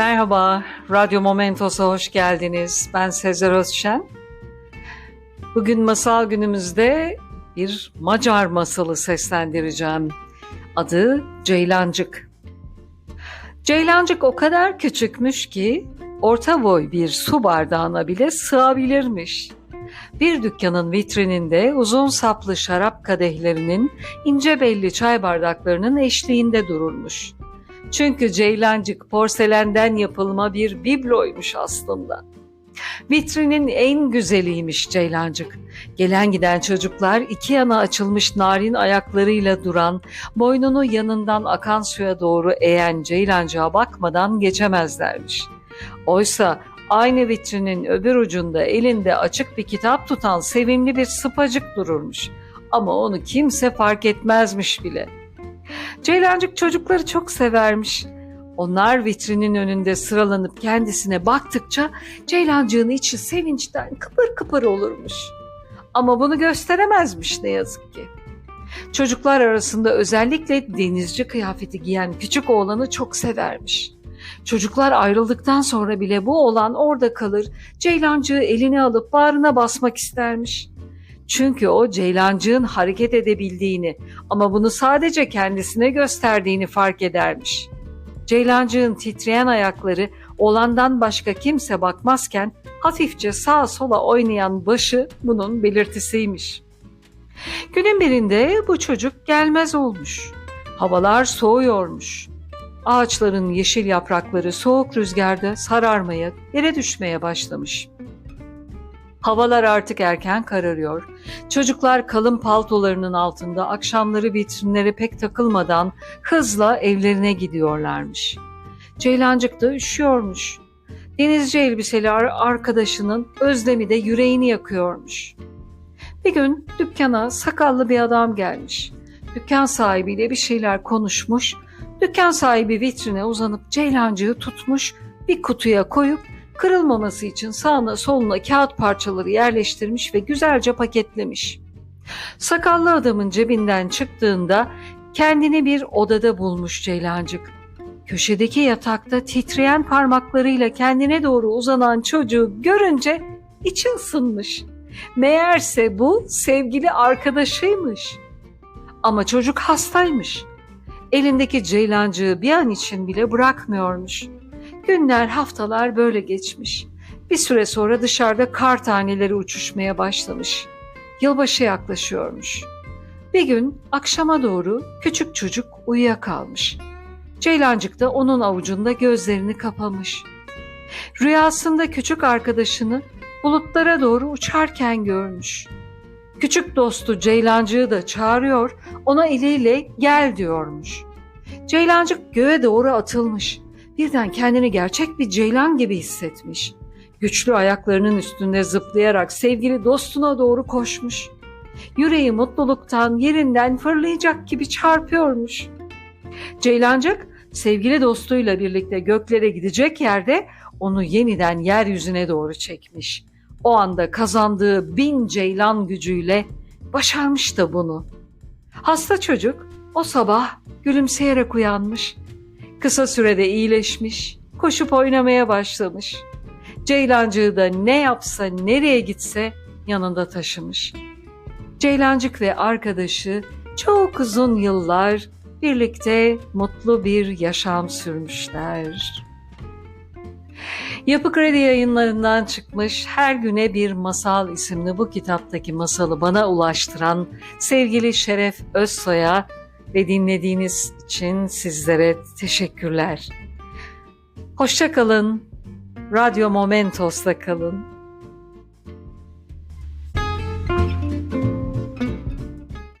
Merhaba, Radyo Momentos'a hoş geldiniz. Ben Sezer Özşen. Bugün masal günümüzde bir Macar masalı seslendireceğim. Adı Ceylancık. Ceylancık o kadar küçükmüş ki orta boy bir su bardağına bile sığabilirmiş. Bir dükkanın vitrininde uzun saplı şarap kadehlerinin ince belli çay bardaklarının eşliğinde dururmuş. Çünkü Ceylancık porselenden yapılma bir bibloymuş aslında. Vitrinin en güzeliymiş Ceylancık. Gelen giden çocuklar iki yana açılmış narin ayaklarıyla duran, boynunu yanından akan suya doğru eğen Ceylancığa bakmadan geçemezlermiş. Oysa aynı vitrinin öbür ucunda elinde açık bir kitap tutan sevimli bir sıpacık dururmuş. Ama onu kimse fark etmezmiş bile. Ceylancık çocukları çok severmiş. Onlar vitrinin önünde sıralanıp kendisine baktıkça Ceylancığın içi sevinçten kıpır kıpır olurmuş. Ama bunu gösteremezmiş ne yazık ki. Çocuklar arasında özellikle denizci kıyafeti giyen küçük oğlanı çok severmiş. Çocuklar ayrıldıktan sonra bile bu oğlan orada kalır, Ceylancığı eline alıp bağrına basmak istermiş. Çünkü o Ceylancığın hareket edebildiğini ama bunu sadece kendisine gösterdiğini fark edermiş. Ceylancığın titreyen ayakları olandan başka kimse bakmazken hafifçe sağa sola oynayan başı bunun belirtisiymiş. Günün birinde bu çocuk gelmez olmuş. Havalar soğuyormuş. Ağaçların yeşil yaprakları soğuk rüzgarda sararmaya, yere düşmeye başlamış. Havalar artık erken kararıyor. Çocuklar kalın paltolarının altında akşamları vitrinlere pek takılmadan hızla evlerine gidiyorlarmış. Ceylancık da üşüyormuş. Denizci elbiseli arkadaşının özlemi de yüreğini yakıyormuş. Bir gün dükkana sakallı bir adam gelmiş. Dükkan sahibiyle bir şeyler konuşmuş. Dükkan sahibi vitrine uzanıp ceylancığı tutmuş, bir kutuya koyup kırılmaması için sağına soluna kağıt parçaları yerleştirmiş ve güzelce paketlemiş. Sakallı adamın cebinden çıktığında kendini bir odada bulmuş Ceylancık. Köşedeki yatakta titreyen parmaklarıyla kendine doğru uzanan çocuğu görünce içi ısınmış. Meğerse bu sevgili arkadaşıymış. Ama çocuk hastaymış. Elindeki ceylancığı bir an için bile bırakmıyormuş. Günler, haftalar böyle geçmiş. Bir süre sonra dışarıda kar taneleri uçuşmaya başlamış. Yılbaşı yaklaşıyormuş. Bir gün akşama doğru küçük çocuk uyuyakalmış. Ceylancık da onun avucunda gözlerini kapamış. Rüyasında küçük arkadaşını bulutlara doğru uçarken görmüş. Küçük dostu Ceylancığı da çağırıyor, ona eliyle gel diyormuş. Ceylancık göğe doğru atılmış birden kendini gerçek bir ceylan gibi hissetmiş. Güçlü ayaklarının üstünde zıplayarak sevgili dostuna doğru koşmuş. Yüreği mutluluktan yerinden fırlayacak gibi çarpıyormuş. Ceylancık sevgili dostuyla birlikte göklere gidecek yerde onu yeniden yeryüzüne doğru çekmiş. O anda kazandığı bin ceylan gücüyle başarmış da bunu. Hasta çocuk o sabah gülümseyerek uyanmış. Kısa sürede iyileşmiş, koşup oynamaya başlamış. Ceylancığı da ne yapsa nereye gitse yanında taşımış. Ceylancık ve arkadaşı çok uzun yıllar birlikte mutlu bir yaşam sürmüşler. Yapı Kredi yayınlarından çıkmış Her Güne Bir Masal isimli bu kitaptaki masalı bana ulaştıran sevgili Şeref Özsoy'a ve dinlediğiniz için sizlere teşekkürler. Hoşça kalın. Radyo Momentos'ta kalın.